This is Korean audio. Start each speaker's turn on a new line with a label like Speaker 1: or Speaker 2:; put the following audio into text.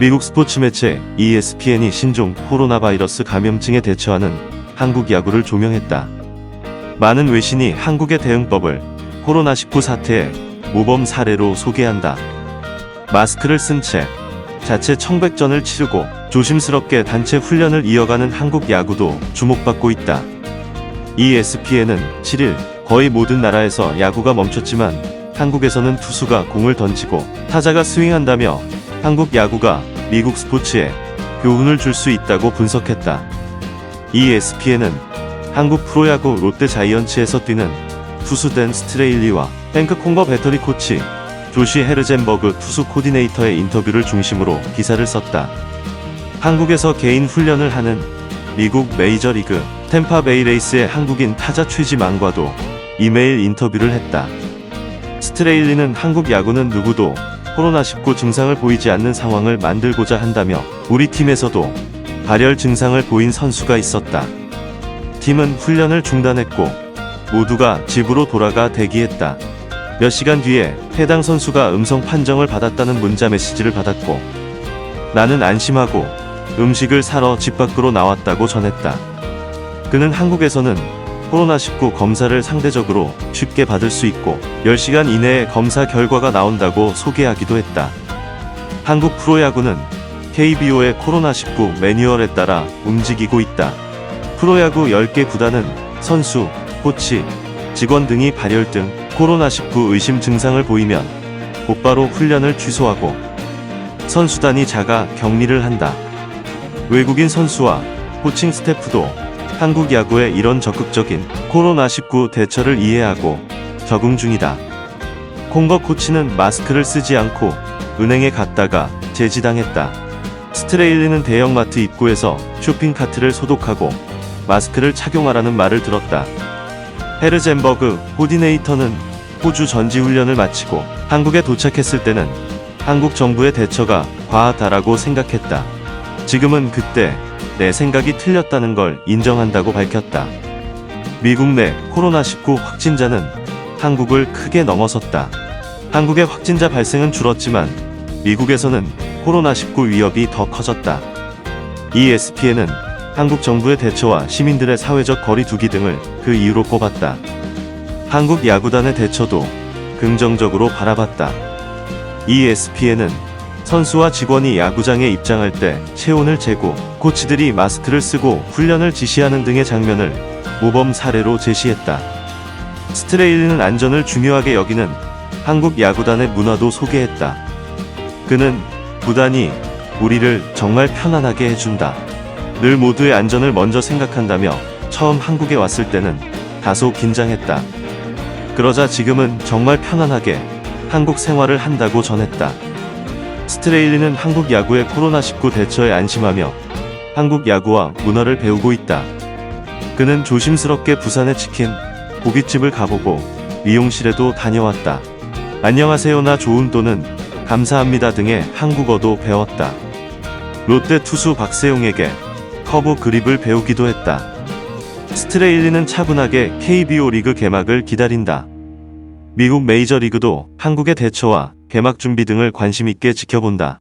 Speaker 1: 미국 스포츠 매체 ESPN이 신종 코로나 바이러스 감염증에 대처하는 한국 야구를 조명했다. 많은 외신이 한국의 대응법을 코로나19 사태의 모범 사례로 소개한다. 마스크를 쓴 채 자체 청백전을 치르고 조심스럽게 단체 훈련을 이어가는 한국 야구도 주목받고 있다. ESPN은 7일 거의 모든 나라에서 야구가 멈췄지만 한국에서는 투수가 공을 던지고 타자가 스윙한다며 한국 야구가 미국 스포츠에 교훈을 줄 수 있다고 분석했다. ESPN은 한국 프로야구 롯데 자이언츠에서 뛰는 투수 댄 스트레일리와 뱅크 콩버 배터리 코치 조시 헤르젠버그 투수 코디네이터의 인터뷰를 중심으로 기사를 썼다. 한국에서 개인 훈련을 하는 미국 메이저리그 템파 베이 레이스의 한국인 타자 최지만과도 이메일 인터뷰를 했다. 스트레일리는 한국 야구는 누구도 코로나19 증상을 보이지 않는 상황을 만들고자 한다며 우리 팀에서도 발열 증상을 보인 선수가 있었다. 팀은 훈련을 중단했고 모두가 집으로 돌아가 대기했다. 몇 시간 뒤에 해당 선수가 음성 판정을 받았다는 문자 메시지를 받았고 나는 안심하고 음식을 사러 집 밖으로 나왔다고 전했다. 그는 한국에서는 코로나19 검사를 상대적으로 쉽게 받을 수 있고 10시간 이내에 검사 결과가 나온다고 소개하기도 했다. 한국 프로야구는 KBO의 코로나19 매뉴얼에 따라 움직이고 있다. 프로야구 10개 구단은 선수, 코치, 직원 등이 발열 등 코로나19 의심 증상을 보이면 곧바로 훈련을 취소하고 선수단이 자가 격리를 한다. 외국인 선수와 코칭 스태프도 한국 야구의 이런 적극적인 코로나19 대처를 이해하고 적응 중이다. 콩거 코치는 마스크를 쓰지 않고 은행에 갔다가 제지당했다. 스트레일리는 대형마트 입구에서 쇼핑카트를 소독하고 마스크를 착용하라는 말을 들었다. 헤르젠버그 코디네이터는 호주 전지훈련을 마치고 한국에 도착했을 때는 한국 정부의 대처가 과하다라고 생각했다. 지금은 그때 내 생각이 틀렸다는 걸 인정한다고 밝혔다. 미국 내 코로나19 확진자는 한국을 크게 넘어섰다. 한국의 확진자 발생은 줄었지만 미국에서는 코로나19 위협이 더 커졌다. ESPN은 한국 정부의 대처와 시민들의 사회적 거리두기 등을 그 이유로 꼽았다. 한국 야구단의 대처도 긍정적으로 바라봤다. ESPN은 선수와 직원이 야구장에 입장할 때 체온을 재고 코치들이 마스크를 쓰고 훈련을 지시하는 등의 장면을 모범 사례로 제시했다. 스트레일리는 안전을 중요하게 여기는 한국 야구단의 문화도 소개했다. 그는 구단이 우리를 정말 편안하게 해준다. 늘 모두의 안전을 먼저 생각한다며 처음 한국에 왔을 때는 다소 긴장했다. 그러자 지금은 정말 편안하게 한국 생활을 한다고 전했다. 스트레일리는 한국 야구의 코로나19 대처에 안심하며 한국 야구와 문화를 배우고 있다. 그는 조심스럽게 부산의 치킨, 고깃집을 가보고 미용실에도 다녀왔다. 안녕하세요나 좋은 또는 감사합니다 등의 한국어도 배웠다. 롯데 투수 박세용에게 커브 그립을 배우기도 했다. 스트레일리는 차분하게 KBO 리그 개막을 기다린다. 미국 메이저리그도 한국의 대처와 개막 준비 등을 관심 있게 지켜본다.